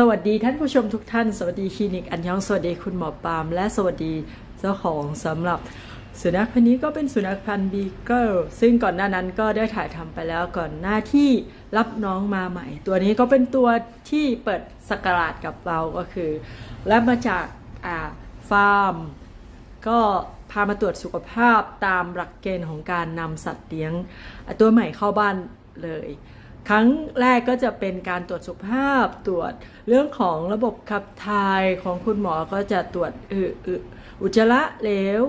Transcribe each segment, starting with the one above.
สวัสดีท่านผู้ชมทุกท่าน สวัสดีคลินิกอันยองสวัสดีคุณหมอปาม และสวัสดีเจ้าของสำหรับสุนัขพันธุ์นี้ก็เป็นสุนัขพันธุ์บีเกิลซึ่งก่อนหน้านั้นก็ได้ถ่ายทำไปแล้วก่อนหน้าที่รับน้องมาใหม่ ตัวนี้ก็เป็นตัวที่เปิดสกราดกับเราก็คือรับมาจากอ่าฟาร์ม ก็พามาตรวจสุขภาพตามหลักเกณฑ์ของการนำสัตว์เลี้ยง ตัวใหม่เข้าบ้านเลย ครั้งแรกก็จะเป็นการตรวจสุขภาพตรวจเรื่องของระบบขับถ่ายของคุณหมอก็จะตรวจอืออุจจาระเหลว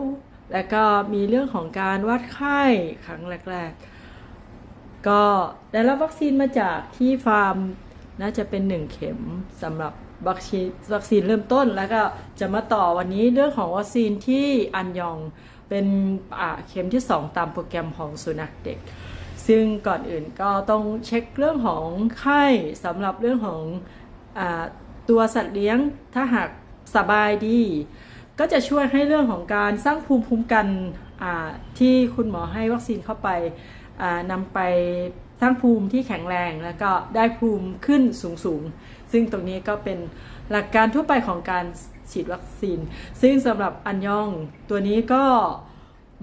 แล้วก็มีเรื่องของการวัดไข้ครั้งแรก ๆ ก็ได้รับวัคซีนมาจากที่ฟาร์มน่าจะเป็นหนึ่งเข็มสำหรับวัคซีนวัคซีนเริ่มต้นแล้วก็จะมาต่อวันนี้เรื่องของวัคซีนที่อันยองเป็นเข็มที่ 2 ตามโปรแกรมของสุนัขเด็ก ซึ่งก่อนอื่นก็ต้องเช็คเรื่องของไข้สำหรับเรื่องของอตัวสัตว์เลี้ยงถ้าหากสบายดี ก็จะช่วยให้เรื่องของการสร้างภูมิคุ้มกันที่คุณหมอให้วัคซีนเข้าไปนำไปสร้างภูมิที่แข็งแรงแล้วก็ได้ภูมิขึ้นสูงๆ ซึ่งตรงนี้ก็เป็นหลักการทั่วไปของการฉีดวัคซีน ซึ่งสำหรับอันยองตัวนี้ก็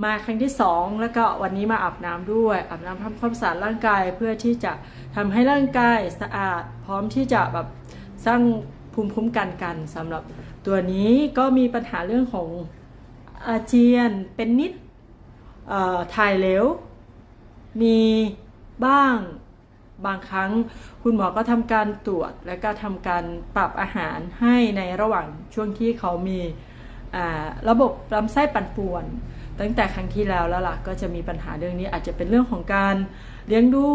มาครั้งที่สองแล้วก็วันนี้มาอาบน้ำด้วยอาบน้ำทำความสะอาดร่างกายเพื่อที่จะทำให้ร่างกายสะอาด พร้อมที่จะแบบสร้างภูมิคุ้มกันกันสำหรับตัวนี้ก็มีปัญหาเรื่องของอาเจียนเป็นนิดถ่ายเหลวมีบ้างบางครั้งคุณหมอก็ทำการตรวจ และก็ทำการปรับอาหารให้ในระหว่างช่วงที่เขามีระบบลำไส้ปั่นป่วน ตั้งแต่ครั้งที่แล้วแล้วล่ะก็จะมีปัญหาเรื่องนี้อาจจะเป็นเรื่องของการเลี้ยงดู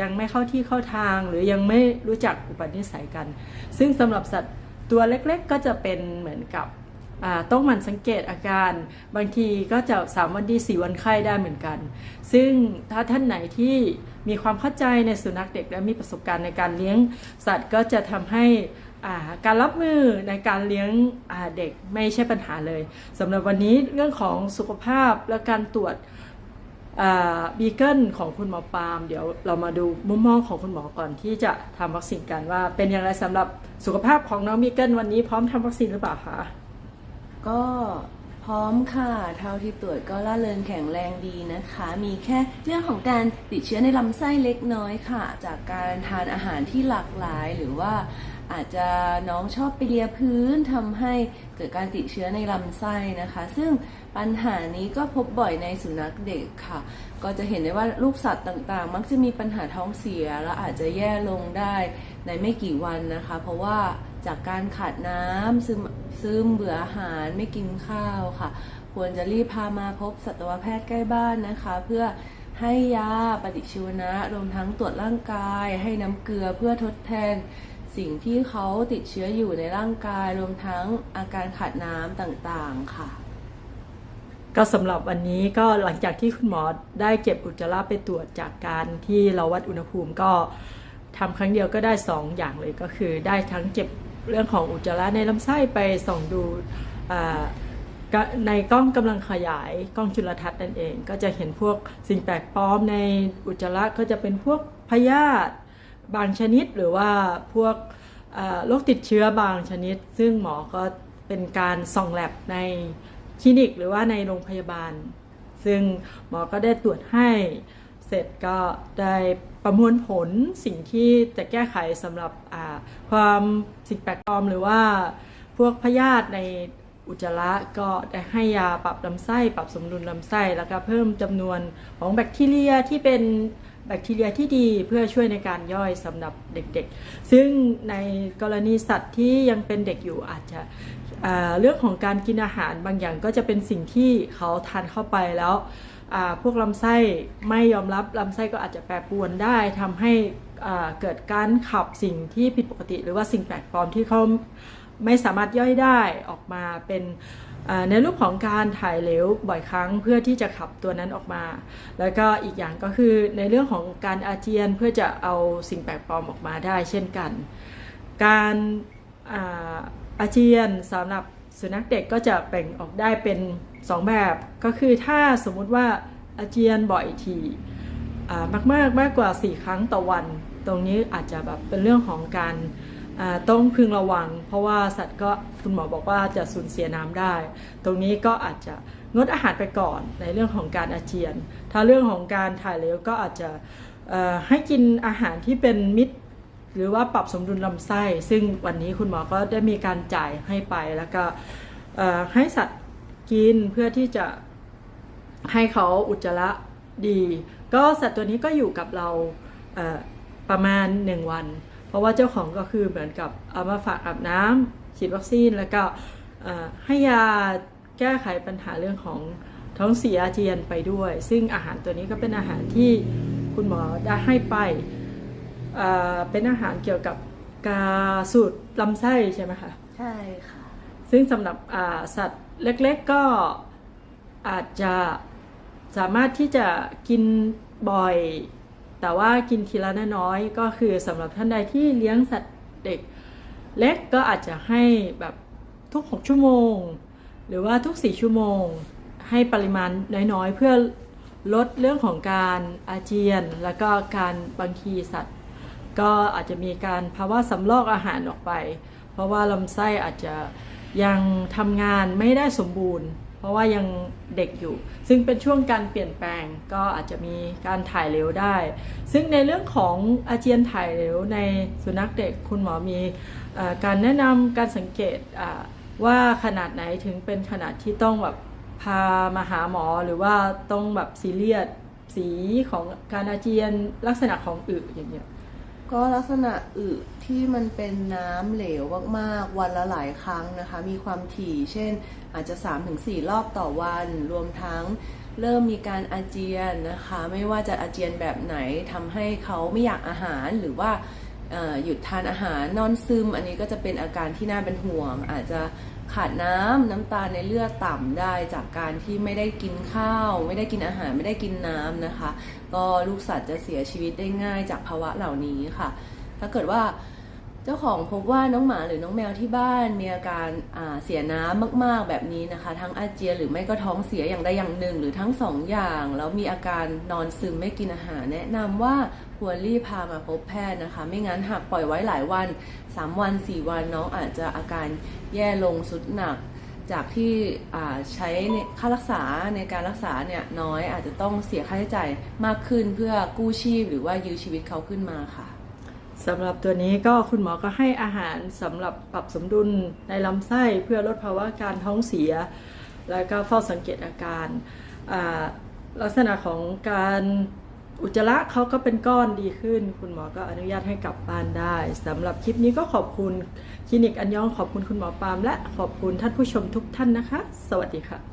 ยังไม่เข้าที่เข้าทาง หรือยังไม่รู้จักอุปนิสัยกัน ซึ่งสำหรับสัตว์ตัวเล็กๆ ก็จะเป็นเหมือนกับต้องหมั่นสังเกตอาการ บางทีก็จะสามวันดีสี่วันไข้ได้เหมือนกัน ซึ่งถ้าท่านไหนที่มีความเข้าใจในสุนัขเด็กและมีประสบการณ์ในการเลี้ยงสัตว์ก็จะทำให้ การรับมือในการเลี้ยงเด็กไม่ใช่ปัญหาเลยสำหรับวันนี้เรื่องของสุขภาพและการตรวจบีเกิลของคุณหมอปาล์มเดี๋ยวเรามาดูมุมมองของคุณหมอก่อนที่จะทำวัคซีนกันว่า เป็นอย่างไรสำหรับสุขภาพของน้องบีเกิลวันนี้พร้อมทำวัคซีนหรือเปล่าคะก็ พร้อมค่ะ เท่าที่ตรวจก็ล่าเริงแข็งแรงดีนะคะ มีแค่เรื่องของการติดเชื้อในลำไส้เล็กน้อยค่ะ จากการทานอาหารที่หลากหลาย หรือว่าอาจจะน้องชอบไปเลียพื้นทำให้เกิดการติดเชื้อในลำไส้นะคะ ซึ่งปัญหานี้ก็พบบ่อยในสุนัขเด็กค่ะ ก็จะเห็นได้ว่าลูกสัตว์ต่างๆ มักจะมีปัญหาท้องเสีย และอาจจะแย่ลงได้ในไม่กี่วันนะคะ เพราะว่า จากการขาดน้ำซึมซึมเบื่ออาหารไม่กินข้าวค่ะ ควรจะรีบพามาพบสัตวแพทย์ใกล้บ้านนะคะ เพื่อให้ยาปฏิชีวนะรวมทั้งตรวจร่างกาย ให้น้ำเกลือเพื่อทดแทน สิ่งที่เขาติดเชื้ออยู่ในร่างกาย รวมทั้งอาการขาดน้ำต่างๆค่ะ ก็สำหรับวันนี้ก็หลังจากที่คุณหมอได้เก็บอุจจาระไปตรวจจากการที่เราวัดอุณหภูมิก็ทำครั้งเดียวก็ได้ 2 อย่างเลยก็คือได้ทั้งเก็บ เรื่องของอุจจาระในลำไส้ไปส่องดูในกล้องกำลังขยายกล้องจุลทรรศน์นั่นเอง ก็จะเห็นพวกสิ่งแปลกปลอมในอุจจาระก็จะเป็นพวกพยาธิบางชนิดหรือว่าพวกโรคติดเชื้อบางชนิด ซึ่งหมอก็เป็นการส่องแลบในคลินิกหรือว่าในโรงพยาบาล ซึ่งหมอก็ได้ตรวจให้ เสร็จก็ได้ประมวลผลสิ่งที่จะแก้ไขสำหรับความสิ่งแปลกปลอมหรือว่าพวกพยาธิในอุจจาระก็ได้ให้ยาปรับลำไส้ปรับสมดุลลำไส้ แล้วก็เพิ่มจำนวนของแบคทีเรียที่เป็นแบคทีเรียที่ดีเพื่อช่วยในการย่อยสำหรับเด็กๆ ซึ่งในกรณีสัตว์ที่ยังเป็นเด็กอยู่อาจจะเรื่องของการกินอาหารบางอย่างก็จะเป็นสิ่งที่เขาทานเข้าไปแล้ว พวกลำไส้ไม่ยอมรับลำไส้ก็อาจจะแปรปรวนได้ทำให้เกิดการขับสิ่งที่ผิดปกติ หรือว่าสิ่งแปลกปลอมที่เขาไม่สามารถย่อยได้ออกมาเป็นในรูปของการถ่ายเหลวบ่อยครั้งเพื่อที่จะขับตัวนั้นออกมา แล้วก็อีกอย่างก็คือในเรื่องของการอาเจียนเพื่อจะเอาสิ่งแปลกปลอมออกมาได้ เช่นกัน การอาอาเจียนสำหรับ สุนัขเด็กก็จะแบ่งออกได้เป็น 2 แบบ ก็คือถ้าสมมุติว่าอาเจียนบ่อยทีอ่ามากมากกว่า 4 ครั้งต่อวัน ตรงนี้อาจจะแบบเป็นเรื่องของการต้องพึงระวัง เพราะว่าสัตว์ก็คุณหมอบอกว่าจะสูญเสียน้ำได้ ตรงนี้ก็อาจจะงดอาหารไปก่อนในเรื่องของการอาเจียน ถ้าเรื่องของการถ่ายเหลวก็อาจจะให้กินอาหารที่เป็นมิตร หรือว่าปรับสมดุลลำไส้ ซึ่งวันนี้คุณหมอก็ได้มีการจ่ายให้ไปแล้วก็ให้สัตว์กินเพื่อที่จะให้เขาอุจจาระดี ก็สัตว์ตัวนี้ก็อยู่กับเราเประมาณ 1 วัน เพราะว่าเจ้าของก็คือเหมือนกับเอามาฝากอาบน้ำฉีดวัคซีนแล้วก็ให้ยาแก้ไขปัญหาเรื่องของท้องเสียอาเจียนไปด้วย ซึ่งอาหารตัวนี้ก็เป็นอาหารที่คุณหมอได้ให้ไป เอ่อเป็นอาหารเกี่ยวกับกาสูตรลำไส้ใช่ไหมคะ ใช่ค่ะ ซึ่งสำหรับอ่าสัตว์เล็กๆก็อาจจะสามารถที่จะกินบ่อย แต่ว่ากินทีละน้อยๆก็คือสำหรับท่านใดที่เลี้ยงสัตว์เด็กเล็กก็อาจจะให้แบบทุก 6 ชั่วโมง หรือว่าทุก 4 ชั่วโมง ให้ปริมาณน้อยๆ เพื่อลดเรื่องของการอาเจียน แล้วก็การบางทีสัตว์ ก็อาจจะมีการภาวะสำลอกอาหารออกไป เพราะว่าลำไส้อาจจะยังทำงานไม่ได้สมบูรณ์ เพราะว่ายังเด็กอยู่ ซึ่งเป็นช่วงการเปลี่ยนแปลงก็อาจจะมีการถ่ายเหลวได้ ซึ่งในเรื่องของอาเจียนถ่ายเหลวในสุนัขเด็กคุณหมอมีอการแนะนำการสังเกตว่าขนาดไหนถึงเป็นขนาดที่ต้องแบบพามาหาหมอหรือว่าต้องแบบซีเรียสสีของการอาเจียนลักษณะของอึอย่างเงี้ย ก็ลักษณะอึที่มันเป็นน้ำเหลวมากๆ วันละหลายครั้งนะคะ มีความถี่เช่นอาจจะ 3-4 รอบต่อวัน รวมทั้งเริ่มมีการอาเจียนนะคะ ไม่ว่าจะอาเจียนแบบไหนทำให้เขาไม่อยากอาหารหรือว่า หยุดทานอาหารนอนซึม อันนี้ก็จะเป็นอาการที่น่าเป็นห่วง อาจจะขาดน้ำน้ำตาลในเลือดต่ำได้จากการที่ไม่ได้กินข้าว ไม่ได้กินอาหารไม่ได้กินน้ำนะคะ ก็ลูกสัตว์จะเสียชีวิตได้ง่ายจากภาวะเหล่านี้ค่ะ ถ้าเกิดว่า เจ้าของพบว่าน้องหมาหรือน้องแมวที่บ้านมีอาการาเสียน้ำมากๆแบบนี้นะคะ ทั้งอาเจียนหรือไม่ก็ท้องเสียอย่างใดอย่างหนึ่ง หรือทั้งสองอย่าง แล้วมีอาการนอนซึมไม่กินอาหาร แนะนำว่าควรรีบพามาพบแพทย์นะคะ ไม่งั้นหากปล่อยไว้หลายวัน 3 วัน 4 วันน้องอาจจะอาการแย่ลงสุดหนัก จากที่ใช้ค่ารักษาในการรักษาเนี่ยน้อยอาจจะต้องเสียค่าใช้จ่ายมากขึ้นเพื่อกู้ชีพ หรือว่ายื้อชีวิตเขาขึ้นมาค่ะ สำหรับตัวนี้ก็คุณหมอก็ให้อาหารสำหรับปรับสมดุลในลำไส้เพื่อลดภาวะการท้องเสีย แล้วก็เฝ้าสังเกตอาการ ลักษณะของการอุจจาระเขาก็เป็นก้อนดีขึ้น คุณหมอก็อนุญาตให้กลับบ้านได้สำหรับคลิปนี้ก็ขอบคุณคลินิกอันยองขอบคุณคุณหมอปาล์มและขอบคุณท่านผู้ชมทุกท่านนะคะ สวัสดีค่ะ